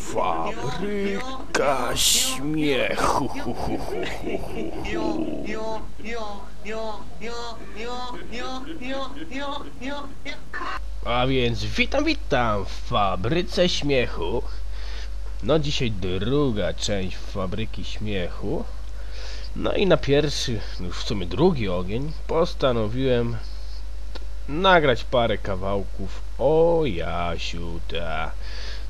Fabryka śmiechu. hu, hu, hu, hu, hu, hu. A więc witam, witam w Fabryce Śmiechu. No dzisiaj druga część Fabryki Śmiechu. No i na pierwszy, już w sumie drugi ogień, postanowiłem nagrać parę kawałków o Jasiu, ta.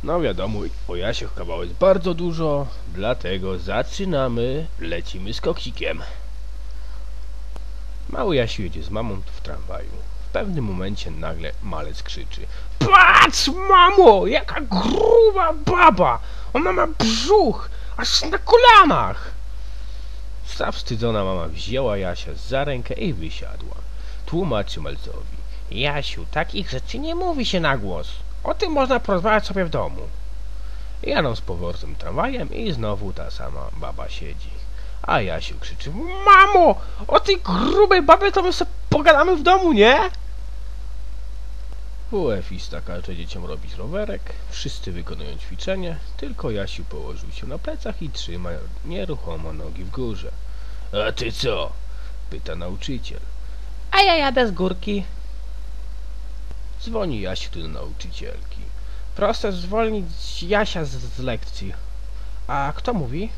No wiadomo, o Jasiu kawałek jest bardzo dużo, dlatego zaczynamy, lecimy z koksikiem. Mały Jasiu jedzie z mamą w tramwaju. W pewnym momencie nagle malec krzyczy Patrz, mamo, jaka gruba baba! Ona ma brzuch, aż na kolanach! Zawstydzona mama wzięła Jasia za rękę i wysiadła. Tłumaczy malcowi Jasiu, takich rzeczy nie mówi się na głos. O tym można porozmawiać sobie w domu. Jadą z powrotem tramwajem i znowu ta sama baba siedzi. A Jasiu krzyczy Mamo, o tej grubej babie to my sobie pogadamy w domu, nie? WF-ista każe dzieciom robić rowerek, wszyscy wykonują ćwiczenie, tylko Jasiu położył się na plecach i trzyma nieruchomo nogi w górze. A ty co? pyta nauczyciel. A ja jadę z górki. Dzwoni Jasiu do nauczycielki. Proszę zwolnić Jasia z, z lekcji. A kto mówi?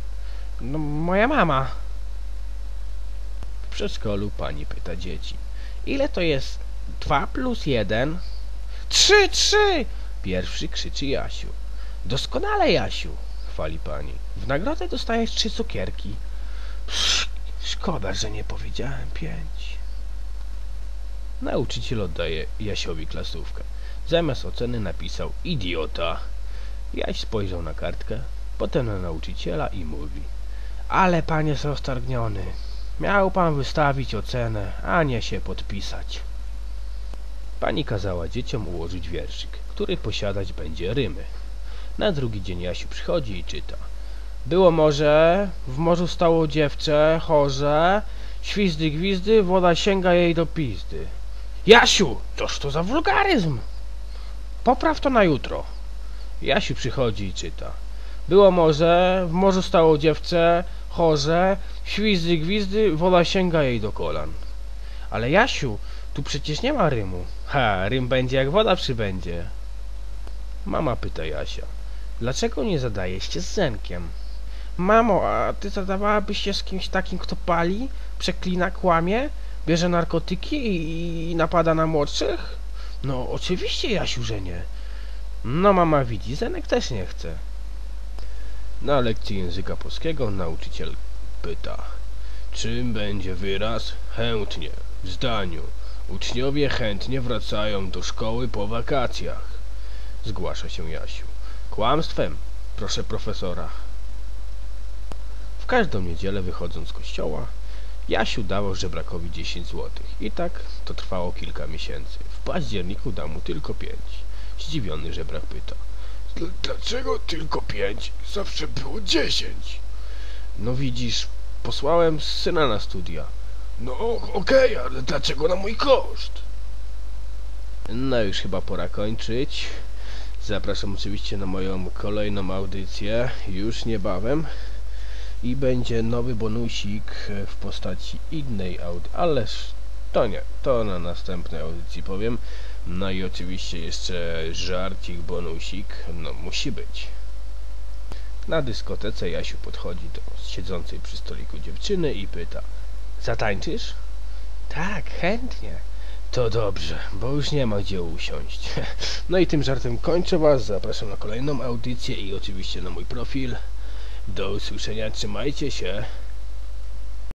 No, moja mama. W przedszkolu pani pyta dzieci. Ile to jest 2 plus 1? Trzy, trzy! Pierwszy krzyczy Jasiu. Doskonale, Jasiu, chwali pani. W nagrodę dostajesz trzy cukierki. Szkoda, że nie powiedziałem pięć. Nauczyciel oddaje Jasiowi klasówkę. Zamiast oceny napisał idiota. Jaś spojrzał na kartkę, potem na nauczyciela i mówi Ale pan jest roztargniony. Miał pan wystawić ocenę, a nie się podpisać. Pani kazała dzieciom ułożyć wierszyk, który posiadać będzie rymy. Na drugi dzień Jasiu przychodzi i czyta. Było morze, w morzu stało dziewczę, chorze, świzdy gwizdy, woda sięga jej do pizdy. Jasiu, toż to za wulgaryzm! Popraw to na jutro. Jasiu przychodzi i czyta. Było morze, w morzu stało dziewczę, chorze, świzdy gwizdy, woda sięga jej do kolan. Ale Jasiu, tu przecież nie ma rymu. Ha, rym będzie jak woda przybędzie. Mama pyta Jasia. Dlaczego nie zadajesz się z Zenkiem? Mamo, a ty zadawałabyś się z kimś takim, kto pali, przeklina, kłamie, bierze narkotyki i, i napada na młodszych? No, oczywiście, Jasiu, że nie. No, mama widzi, Zenek też nie chce. Na lekcji języka polskiego nauczyciel pyta. Czym będzie wyraz chętnie w zdaniu? Uczniowie chętnie wracają do szkoły po wakacjach. Zgłasza się Jasiu. Kłamstwem, proszę profesora. W każdą niedzielę wychodząc z kościoła, Jasiu dawał żebrakowi 10 złotych. I tak to trwało kilka miesięcy. W październiku dał mu tylko 5. Zdziwiony żebrak pyta. Dl- Dlaczego tylko pięć? Zawsze było dziesięć. No widzisz, posłałem syna na studia. No okej, ale dlaczego na mój koszt? No już chyba pora kończyć. Zapraszam oczywiście na moją kolejną audycję już niebawem. I będzie nowy bonusik w postaci innej audycji, ależ to nie, to na następnej audycji powiem. No i oczywiście jeszcze żarcik, bonusik, no musi być. Na dyskotece Jasiu podchodzi do siedzącej przy stoliku dziewczyny i pyta Zatańczysz? Tak, chętnie. To dobrze, bo już nie ma gdzie usiąść. No i tym żartem kończę Was. Zapraszam na kolejną audycję i oczywiście na mój profil. Do usłyszenia, trzymajcie się.